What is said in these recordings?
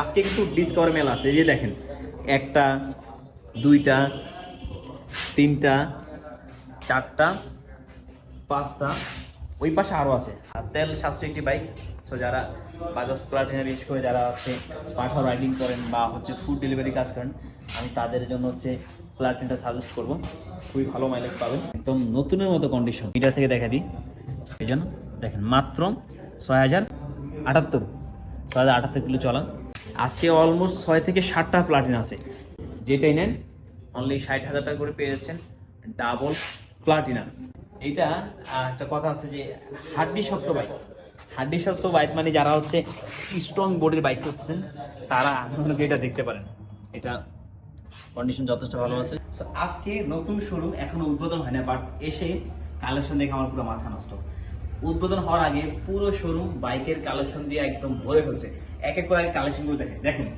আজকে কিন্তু ডিসকভার মেলা আছে যে দেখেন, একটা, দুইটা, তিনটা, চারটা, পাঁচটা, ওই পাশে আরও আছে। আর তেল সাতশো একটি বাইক সো যারা বাজাজ প্লাটিনা ইউজ করে, যারা হচ্ছে পাঠাও রাইডিং করেন বা হচ্ছে ফুড ডেলিভারি কাজ করেন, আমি তাদের জন্য হচ্ছে প্লাটিনটা সাজেস্ট করব। খুবই ভালো মাইলেজ পাবেন। একদম নতুনের মতো কন্ডিশন মিটার থেকে দেখা দিই। এই জন্য দেখেন মাত্র ছয় হাজার আটাত্তর, ছয় হাজার আটাত্তর কিলো চলা। আজকে অলমোস্ট ছয় থেকে ষাটটা প্লাটিন আছে। যেটাই নেন অনলি ষাট হাজার টাকা করে পেয়ে যাচ্ছেন। ডাবল প্লাটিনা এইটা একটা কথা আছে যে, হাড্ডি শক্ত বাইক হাড্ডি শক্ত বাইক মানে যারা হচ্ছে স্ট্রং বডির বাইক করতেছেন তারা করি এটা দেখতে পারেন। এটা কন্ডিশন যথেষ্ট ভালো আছে। আজকে নতুন শোরুম এখনও উদ্বোধন হয় না বাট এসে কালেকশন দেখে আমার পুরো মাথা নষ্ট। উদ্বোধন হওয়ার আগে পুরো শোরুম বাইকের কালেকশন দিয়ে একদম ভরে ফেলছে। এক এক করে কালেকশনগুলো দেখেন দেখেন।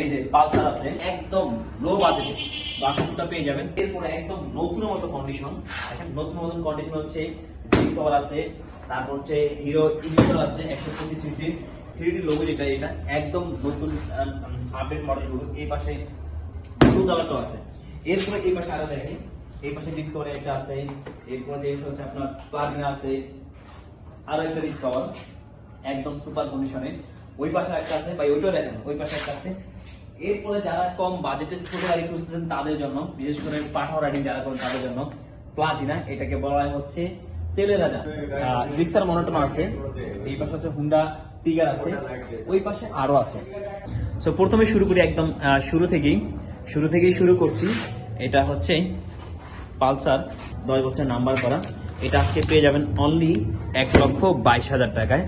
এই যে পালসার আছে, একদম লো বাজেটে বাসনটা পেয়ে যাবেন। এরপরে একদম নতুন মতো কন্ডিশন দেখেন, নতুন মতন কন্ডিশন হচ্ছে ডিসকভার আছে, তারপর হচ্ছে হিরো ইন্ডিকর আছে, একশো পঁচিশ সিসি থ্রি ডি লোগো যেটা, এটা একদম নতুন আপডেট মডেলগুলো এই পাশে ব্লু কালারটা আছে। এরপরে এই পাশে আরও দেখেন, এই পাশে ডিসকভার একটা আছে। এরপরে যে হচ্ছে আপনার প্লাটিনা আছে আরও একটা ডিসকভার একদম সুপার কন্ডিশনে ওই পাশে একটা আছে, ভাই, ওইটাও দেখেন, ওই পাশে একটা আছে। এরপরে যারা কম বাজেটের ছোট গাড়ি খুঁজতেছেন তাদের জন্য, বিশেষ করে পাঠাও রাইডিং যারা করেন তাদের জন্য প্লাটিনা এটাকে বলা হয় হচ্ছে তেলের রাজা। মনোটন আছে, এই পাশে হচ্ছে হুন্ডা টিগার আছে, ওই পাশে আরও আছে। সো প্রথমে শুরু করি একদম শুরু থেকেই। শুরু থেকেই শুরু করছি, এটা হচ্ছে পালসার, দশ বছর নাম্বার করা। এটা আজকে পেয়ে যাবেন অনলি এক লক্ষ বাইশ হাজার টাকায়।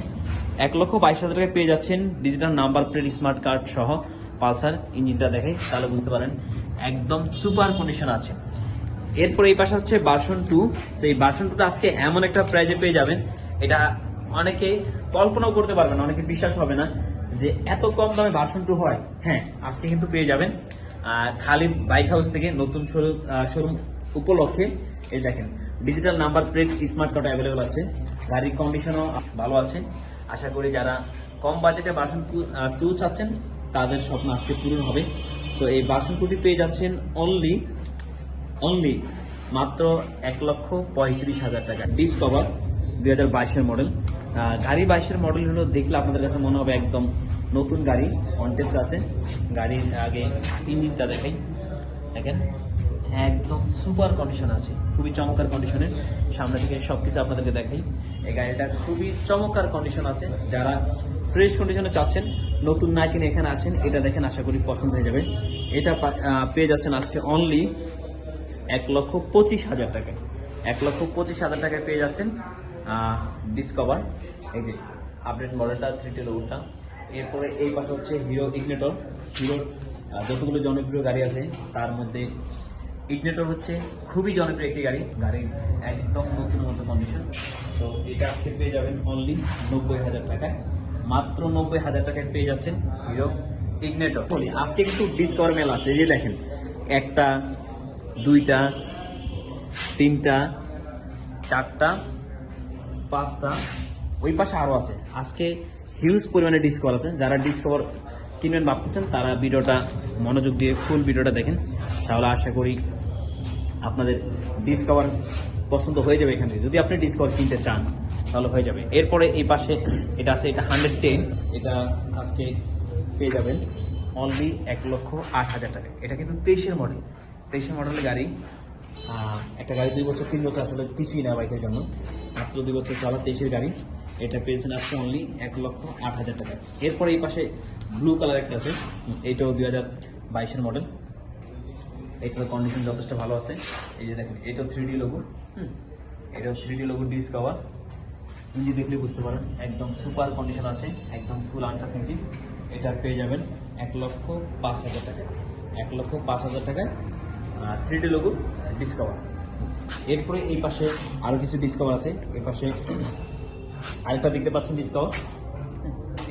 এক লক্ষ বাইশ হাজার টাকায় পেয়ে যাচ্ছেন digital number plate smart card সহ পালসার ইঞ্জিনটা দেখে, তাহলে বুঝতে পারেন একদম সুপার কন্ডিশন আছে। এরপর এই পাশে হচ্ছে বার্সন টু সেই বার্সন টুটা আজকে এমন একটা প্রাইজে পেয়ে যাবেন, এটা অনেকে কল্পনাও করতে পারবে না, অনেকে বিশ্বাস হবে না যে এত কম দামে ভার্সন টু হয়। হ্যাঁ আজকে কিন্তু পেয়ে যাবেন। খালিদ বাইক হাউস থেকে নতুন শোরুম উপলক্ষে। এই দেখেন digital number plate smart card available আছে। গাড়ির কন্ডিশনও ভালো আছে। আশা করি যারা কম বাজেটে ভার্সন টু চাচ্ছেন, তাদের স্বপ্ন আজকে পূরণ হবে। সো এই ভার্সন টুটি পেয়ে যাচ্ছেন অনলি অনলি মাত্র এক লক্ষ পঁয়ত্রিশ হাজার টাকা। ডিসকভার দুই হাজার বাইশের মডেল গাড়ি বাইশের মডেল হলো দেখলে আপনাদের কাছে মনে হবে একদম নতুন গাড়ি। কন্টেস্ট আছে। গাড়ির আগে ইঞ্জিনটা দেখাই। দেখেন। একদম সুপার কন্ডিশন আছে, খুবই চমৎকার কন্ডিশনের সামনে থেকে সব কিছু আপনাদেরকে দেখাই। এই গাড়িটা খুবই চমৎকার কন্ডিশন আছে। যারা ফ্রেশ কন্ডিশনে চাচ্ছেন, নতুন না কিনে এখানে আসেন, এটা দেখেন আশা করি পছন্দ হয়ে যাবে। এটা পেয়ে যাচ্ছেন আজকে অনলি এক লক্ষ পঁচিশ হাজার টাকায়। এক লক্ষ পঁচিশ হাজার টাকায় পেয়ে যাচ্ছেন ডিসকভার এই যে আপডেট মডেলটা থ্রি টেল ওটা এরপরে এই পাশে হচ্ছে হিরো ইগনেটর হিরোর যতগুলো জনপ্রিয় গাড়ি আছে, তার মধ্যে ইগনেটর হচ্ছে খুবই জনপ্রিয় একটি গাড়ি। গাড়ির একদম নতুন মতো কন্ডিশন তো এটা আজকে পেয়ে যাবেন অনলি নব্বই হাজার টাকায়। মাত্র নব্বই হাজার টাকায় পেয়ে যাচ্ছেন হিরো ইগনেটর বলি, আজকে কিন্তু ডিসকভার মেল আছে। যে দেখেন, একটা, দুইটা, তিনটা, চারটা, পাঁচটা, ওই পাশে আরও আছে। আজকে হিউজ পরিমাণে ডিসকভার আছে। যারা ডিসকভার কিনবেন ভাবতেছেন, তারা ভিডিওটা মনোযোগ দিয়ে ফুল ভিডিওটা দেখেন। তাহলে আশা করি আপনাদের ডিসকভার পছন্দ হয়ে যাবে এখান। থেকে যদি আপনি ডিসকভার কিনতে চান, তাহলে হয়ে যাবে। এরপরে এই পাশে এটা আছে, এটা হান্ড্রেড টেন এটা আজকে পেয়ে যাবেন অনলি এক লক্ষ আট হাজার টাকা। এটা কিন্তু তেইশের মডেল তেইশের মডেলের গাড়ি একটা গাড়ি দুই বছর, তিন বছর আসলে কিছুই না বাইকের জন্য। মাত্র দুই বছর চলা তেইশের গাড়ি। এটা পেয়েছেন আজকে অনলি এক লক্ষ আট হাজার টাকা। এরপরে এই পাশে ব্লু কালার একটা আছে এইটাও দুই হাজার বাইশের মডেল এটার কন্ডিশন যথেষ্ট ভালো আছে। এই যে দেখেন, এটাও থ্রি ডি লোগো হুম? এটাও three D logo Discover engine দেখলে বুঝতে পারেন, একদম সুপার কন্ডিশন আছে, একদম ফুল আন্টাস ইঞ্জিন এটা পেয়ে যাবেন এক লক্ষ পাঁচ হাজার টাকায়। এক লক্ষ পাঁচ হাজার টাকায় থ্রি ডি লোগো ডিসকভার এরপরে এই পাশে আরও কিছু ডিসকভার আছে। এই পাশে আরেকটা দেখতে পাচ্ছেন ডিসকভার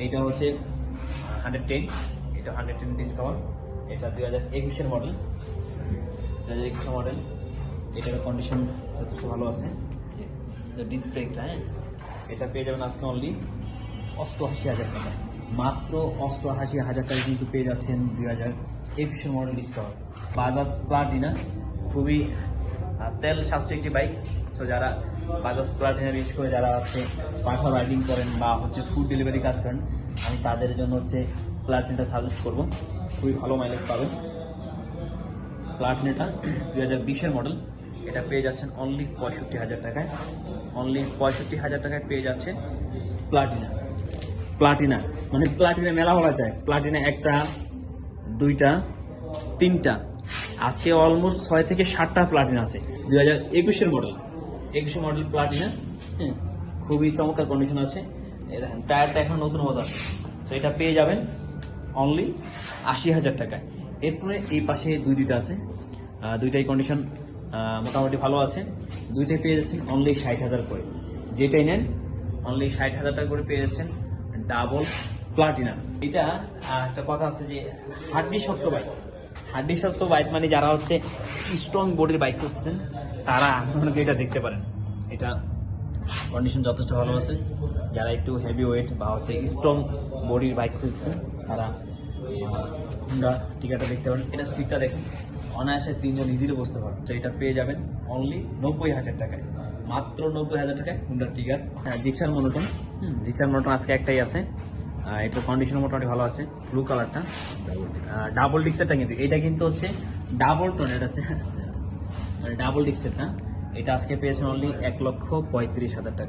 এইটা হচ্ছে হান্ড্রেড টেন এটা হান্ড্রেড টেন ডিসকভার এটা দুই হাজার একুশের মডেল দু হাজার মডেল এটার কন্ডিশন যথেষ্ট ভালো আছে। ডিসপ্লে হ্যাঁ? এটা পেয়ে যাবেন আজকে অনলি অষ্টআশি হাজার টাকা। মাত্র অষ্টআশি হাজার টাকা কিন্তু পেয়ে যাচ্ছেন দুই হাজার একুশের মডেল ডিসকাউন্ট বাজাজ প্লাটিনা খুবই তেল সাশ্রয় একটি বাইক সো যারা বাজাজ প্লাটিনা ইউজ করে, যারা হচ্ছে পাঠা রাইডিং করেন বা হচ্ছে ফুড ডেলিভারি কাজ করেন, আমি তাদের জন্য হচ্ছে প্লাটিনাটা সাজেস্ট করব। খুবই ভালো মাইলেজ পাবেন। প্লাটিনাটা দুই হাজার বিশের মডেল। এটা পেয়ে যাচ্ছেন অনলি পঁয়ষট্টি হাজার টাকায়। অনলি পঁয়ষট্টি হাজার টাকায় পেয়ে যাচ্ছে প্লাটিনা প্লাটিনা মানে প্লাটিনা মেলা বলা যায়। প্লাটিনা একটা, দুইটা, তিনটা। আজকে অলমোস্ট ছয় থেকে সাতটা প্লাটিনা আছে। দুই হাজার একুশের মডেল একুশের মডেল প্লাটিনা হ্যাঁ খুবই চমৎকার কন্ডিশন আছে। টায়ারটা এখন নতুন মতো আছে। সো এটা পেয়ে যাবেন অনলি আশি হাজার টাকায়। এরপরে এই পাশে দুই দুইটা আছে। দুইটাই কন্ডিশন মোটামুটি ভালো আছে। দুইটাই পেয়ে যাচ্ছেন অনলি ষাট হাজার করে। যেটাই নেন অনলি ষাট হাজার টাকা করে পেয়ে যাচ্ছেন ডাবল প্লাটিনা এটা একটা কথা আছে যে, হাড্ডি শক্ত বাইক হাড্ডি শক্ত বাইক মানে যারা হচ্ছে স্ট্রং বডির বাইক করতেছেন তারা আপনাকে এটা দেখতে পারেন। এটা কন্ডিশন যথেষ্ট ভালো আছে। যারা একটু হেভি ওয়েট বা হচ্ছে স্ট্রং বডির বাইক খুঁজছেন তারা হুন্ডা টিকাটা দেখতে পারেন এটা সিটটা দেখেন অনায়াসে তিনজন ইজিলি বসতে পারেন তো এটা পেয়ে যাবেন অনলি নব্বই হাজার টাকায়। মাত্র নব্বই হাজার টাকায় হুন্ডার টিকার জিক্সার মনোটন জিক্সার মনোটন আজকে একটাই আছে। এটার কন্ডিশন মোটামুটি ভালো আছে। ব্লু কালারটা ডাবল ডিক্সেরটা কিন্তু এটা কিন্তু হচ্ছে ডাবল টোন এটা মানে ডাবল ডিক্সেরটা এটা আজকে পেয়েছেন অনলি এক লক্ষ পঁয়ত্রিশ হাজার টাকা।